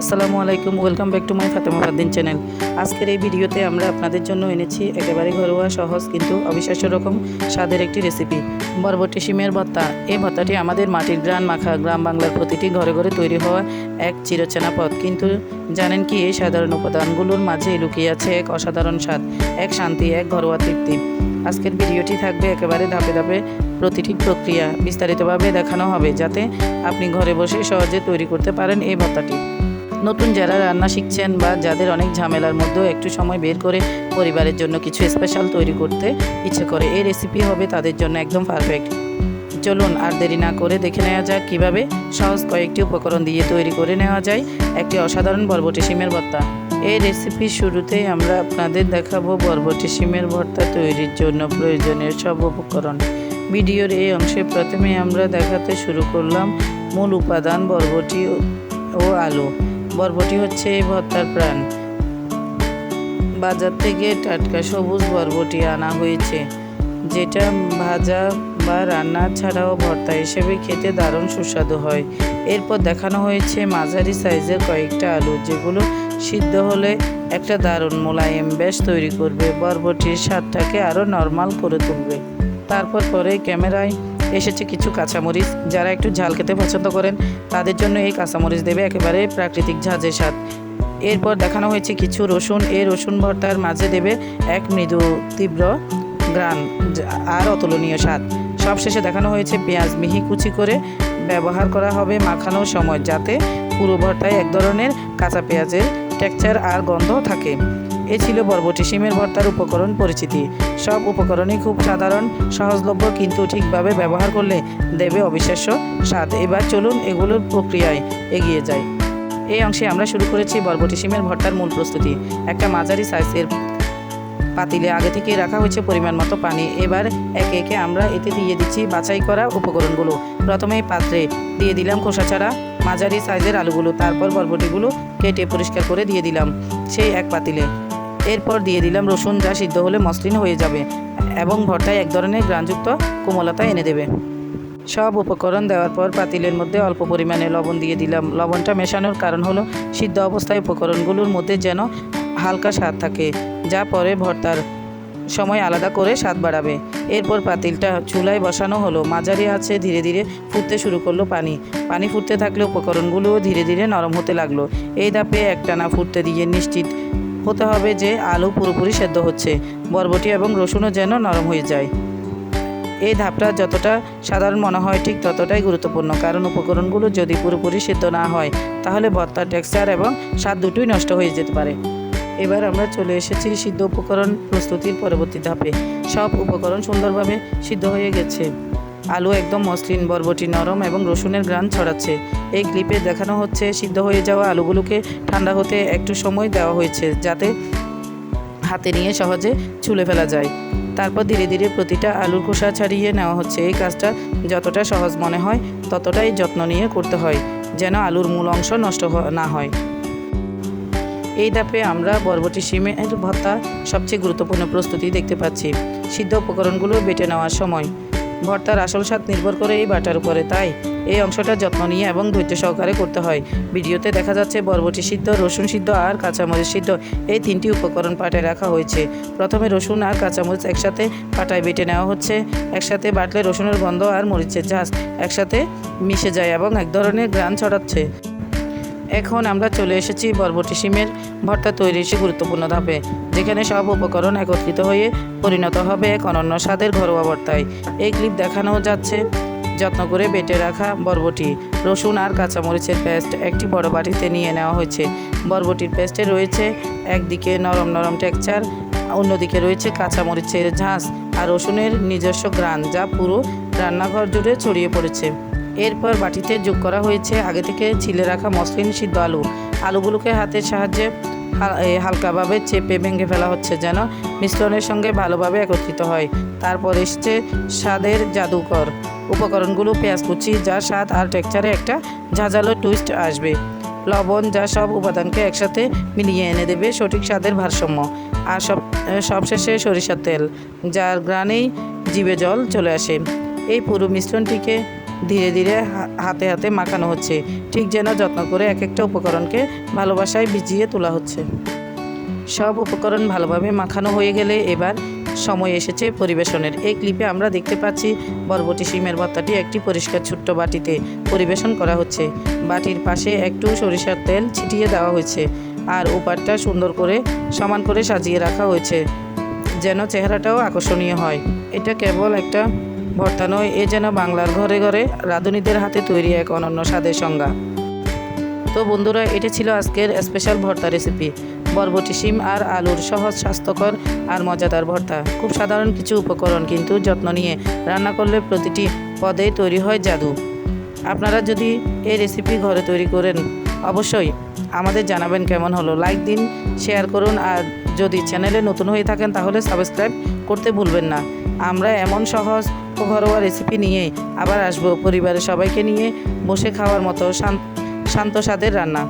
আসসালামু আলাইকুম welcome back to my Fatema Faddin channel আজকের এই ভিডিওতে আমরা আপনাদের জন্য এনেছি একেবারে ঘরোয়া, সহজ কিন্তু অবিশ্বাস্য রকম স্বাদের একটি রেসিপি বরবটি, শিমের ভত্তা এই ভর্তাটি আমাদের মাটির গ্রান মাখা, গ্রাম বাংলার প্রতিটি ঘরে ঘরে তৈরি হওয়া এক চিরচেনা পথ কিন্তু জানেন কি, এই সাধারণ উপাদানগুলোর মাঝে লুকিয়ে আছে এক অসাধারণ স্বাদ, এক শান্তি, এক ঘরোয়া তৃপ্তি। আজকের ভিডিওটি থাকবে একেবারে ধাপে ধাপে প্রতিটি প্রক্রিয়া বিস্তারিতভাবে দেখানো হবে, যাতে আপনি ঘরে বসে সহজে তৈরি করতে পারেন এই ভর্তাটি। নতুন যারা রান্না শিখছেন বা যাদের অনেক ঝামেলার মধ্যেও একটু সময় বের করে পরিবারের জন্য কিছু স্পেশাল তৈরি করতে ইচ্ছে করে, এই রেসিপি হবে তাদের জন্য একদম পারফেক্ট চলুন আর দেরি না করে দেখে নেওয়া যাক কীভাবে সহজ কয়েকটি উপকরণ দিয়ে তৈরি করে নেওয়া যায়। একটি অসাধারণ বরবটি শিমের ভর্তা। এই রেসিপির শুরুতেই আমরা আপনাদের দেখাবো বরবটি শিমের ভর্তা তৈরির জন্য প্রয়োজনীয় সব উপকরণ। ভিডিওর এই অংশে প্রথমে আমরা দেখাতে শুরু করলাম মূল উপাদান বরবটি ও আলু। বরবটি হচ্ছে এই ভর্তার প্রাণ। বাজার থেকে টাটকা সবুজ বরবটি আনা হয়েছে, যেটা ভাজা বা রান্না ছাড়াও ভর্তা হিসেবে খেতে দারুণ সুস্বাদু হয়। এরপর দেখানো হয়েছে মাঝারি সাইজের কয়েকটা আলু, যেগুলো সিদ্ধ হলে একটা দারুণ মোলায়েম বেশ তৈরি করবে। বরবটির স্বাদটাকে আরও নর্মাল করে তুলবে। তারপর পরে ক্যামেরায় এসেছে কিছু কাঁচামরিচ। যারা একটু ঝাল খেতে পছন্দ করেন, তাদের জন্য এই কাঁচামরিচ দেবে একেবারে প্রাকৃতিক ঝাঁঝের স্বাদ। এরপর দেখানো হয়েছে কিছু রসুন। এই রসুন ভর্তার মাঝে দেবে এক মৃদু তীব্র গ্রান আর অতুলনীয় স্বাদ। সবশেষে দেখানো হয়েছে পেঁয়াজ মিহি কুচি করে ব্যবহার করা হবে মাখানোর সময়, যাতে পুরো ভর্তায় এক ধরনের কাঁচা পেঁয়াজের টেক্সচার আর গন্ধ থাকে। এ ছিল বরবটি শিমের ভর্তার উপকরণ পরিচিতি। সব উপকরণই খুব সাধারণ, সহজলভ্য কিন্তু ঠিকভাবে ব্যবহার করলে দেবে অবিশ্বাস্য স্বাদ। এবার চলুন এগুলোর প্রক্রিয়ায় এগিয়ে যাই। এই অংশে আমরা শুরু করেছি বরবটি শিমের ভর্তার মূল প্রস্তুতি। একটা মাঝারি সাইজের পাতিলে আগে থেকে রাখা হয়েছে পরিমাণ মতো পানি। এবার একে একে আমরা এতে দিয়ে দিচ্ছি বাছাই করা উপকরণগুলো। প্রথমেই পাত্রে দিয়ে দিলাম খোসা ছাড়া মাঝারি সাইজের আলুগুলো। তারপর বরবটিগুলো কেটে পরিষ্কার করে দিয়ে দিলাম সেই এক পাতিলে। এরপর দিয়ে দিলাম রসুন যা সিদ্ধ হলে মসৃণ হয়ে যাবে এবং ভর্তায় এক ধরনের গ্রানযুক্ত কোমলতা এনে দেবে। সব উপকরণ দেওয়ার পর পাতিলের মধ্যে অল্প পরিমাণে লবণ দিয়ে দিলাম। লবণটা মেশানোর কারণ হলো, সিদ্ধ অবস্থায় উপকরণগুলোর মধ্যে যেন হালকা স্বাদ থাকে, যা পরে ভর্তার সময় আলাদা করে স্বাদ বাড়াবে। এরপর পাতিলটা চুলায় বসানো হলো। মাঝারি আছে ধীরে ধীরে ফুটতে শুরু করল পানি। পানি ফুটতে থাকলে উপকরণগুলোও ধীরে ধীরে নরম হতে লাগল। এই ধাপে একটানা ফুটতে দিয়ে নিশ্চিত হতে হবে যে আলু পুরোপুরি সেদ্ধ হচ্ছে। বরবটি এবং রসুনও যেন নরম হয়ে যায়। এই ধাপটা যতটা সাধারণ মনে হয় ঠিক ততটাই গুরুত্বপূর্ণ। কারণ উপকরণগুলো যদি পুরোপুরি সিদ্ধ না হয়, তাহলে ভর্তার টেক্সচার এবং স্বাদ দুটোই নষ্ট হয়ে যেতে পারে। এবার আমরা চলে এসেছি সিদ্ধ উপকরণ প্রস্তুতির পরবর্তী ধাপে। সব উপকরণ সুন্দরভাবে সিদ্ধ হয়ে গেছে। আলু একদম মসৃণ, বরবটি নরম এবং রসুনের গ্রান ছড়াচ্ছে। এই ক্লিপে দেখানো হচ্ছে, সিদ্ধ হয়ে যাওয়া আলুগুলোকে ঠান্ডা হতে একটু সময় দেওয়া হয়েছে, যাতে হাতে নিয়ে সহজে ছুলে ফেলা যায়। তারপর ধীরে ধীরে প্রতিটা আলুর খোসা ছাড়িয়ে নেওয়া হচ্ছে। এই কাজটা যতটা সহজ মনে হয়, ততটাই যত্ন নিয়ে করতে হয়, যেন আলুর মূল অংশ নষ্ট না হয়। এই ধাপে আমরা বরবটি শিমের ভর্তা সবচেয়ে গুরুত্বপূর্ণ প্রস্তুতি দেখতে পাচ্ছি। সিদ্ধ উপকরণগুলো বেটে নেওয়ার সময় ভর্তার আসল স্বাদ নির্ভর করে এই বাটার উপরে, তাই এই অংশটা যত্ন নিয়ে এবং ধৈর্য সহকারে করতে হয়। ভিডিওতে দেখা যাচ্ছে বরবটি সিদ্ধ, রসুন সিদ্ধ আর কাঁচামরিচ সিদ্ধ। এই তিনটি উপকরণ পাটে রাখা হয়েছে। প্রথমে রসুন আর কাঁচামরিচ একসাথে পাটায় বেটে নেওয়া হচ্ছে। একসাথে বাটলে রসুনের গন্ধ আর মরিচের ঝাঁস একসাথে মিশে যায় এবং এক ধরনের গ্রান ছড়াচ্ছে। এখন আমরা চলে এসেছি বরবটি শিমের ভর্তা তৈরির সে গুরুত্বপূর্ণ ধাপে, যেখানে সব উপকরণ একত্রিত হয়ে পরিণত হবে এক অনন্য স্বাদের ঘরোয়া ভর্তায়। এই ক্লিপ দেখানো যাচ্ছে। যত্ন করে বেটে রাখা বরবটি, রসুন আর কাঁচামরিচের পেস্ট একটি বড় বাটিতে নিয়ে নেওয়া হয়েছে। বরবটির পেস্টে রয়েছে একদিকে নরম নরম টেক্সচার, অন্যদিকে রয়েছে কাঁচামরিচের ঝাঁস আর রসুনের নিজস্ব গ্রান যা পুরো রান্নাঘর জুড়ে ছড়িয়ে পড়েছে। এরপর বাটিতে যোগ করা হয়েছে আগে থেকে ছিলে রাখা মসলিন সিদ্ধ আলু। আলুগুলোকে হাতের সাহায্যে হালকাভাবে চেপে ভেঙে ফেলা হচ্ছে যেন মিশ্রণের সঙ্গে ভালোভাবে একত্রিত হয়। তারপর এসছে স্বাদের জাদুকর উপকরণগুলো পেঁয়াজ কুচি, যা স্বাদ আর টেক্সচারে একটা ঝাঁঝালো টুইস্ট আসবে। লবণ, যা সব উপাদানকে একসাথে মিলিয়ে এনে দেবে সঠিক স্বাদের ভারসাম্য। আর সব, সবশেষে সরিষার তেল, যার গ্রানেই জিভে জল চলে আসে। এই পুরো মিশ্রণটিকে ধীরে ধীরে হাতে হাতে মাখানো হচ্ছে। ঠিক যেন যত্ন করে এক একটা উপকরণকে ভালোবাসায় ভিজিয়ে তোলা হচ্ছে। সব উপকরণ ভালোভাবে মাখানো হয়ে গেলে এবার সময় এসেছে পরিবেশনের। এই ক্লিপে আমরা দেখতে পাচ্ছি বরবটি শিমের ভর্তাটি একটি পরিষ্কার ছোট্ট বাটিতে পরিবেশন করা হচ্ছে। বাটির পাশে একটু সরিষার তেল ছিটিয়ে দেওয়া হয়েছে আর ওপারটা সুন্দর করে সমান করে সাজিয়ে রাখা হয়েছে, যেন চেহারাটাও আকর্ষণীয় হয়। এটা কেবল একটা ভর্তা নয়, এ যেন বাংলার ঘরে ঘরে রাঁধুনিদের হাতে তৈরি এক অনন্য স্বাদের সংজ্ঞা। তো বন্ধুরা, এটা ছিল আজকের স্পেশাল ভর্তা রেসিপি বরবটি শিম আর আলুর সহজ, স্বাস্থ্যকর আর মজাদার ভর্তা। খুব সাধারণ কিছু উপকরণ, কিন্তু যত্ন নিয়ে রান্না করলে প্রতিটি পদেই তৈরি হয় জাদু। আপনারা যদি এই রেসিপি ঘরে তৈরি করেন, অবশ্যই আমাদের জানাবেন কেমন হলো। লাইক দিন শেয়ার করুন, আর যদি চ্যানেলে নতুন হয়ে থাকেন, তাহলে সাবস্ক্রাইব করতে ভুলবেন না। আমরা এমন সহজ ঘরোয়া রেসিপি নিয়ে আবার আসব পরিবারের সবাইকে নিয়ে বসে খাওয়ার মতো শান্ত শান্ত স্বাদের রান্না।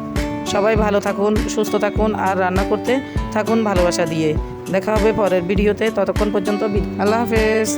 সবাই ভালো থাকুন, সুস্থ থাকুন আর রান্না করতে থাকুন ভালোবাসা দিয়ে। দেখা হবে পরের ভিডিওতে, ততক্ষণ পর্যন্ত আল্লাহ হাফেজ।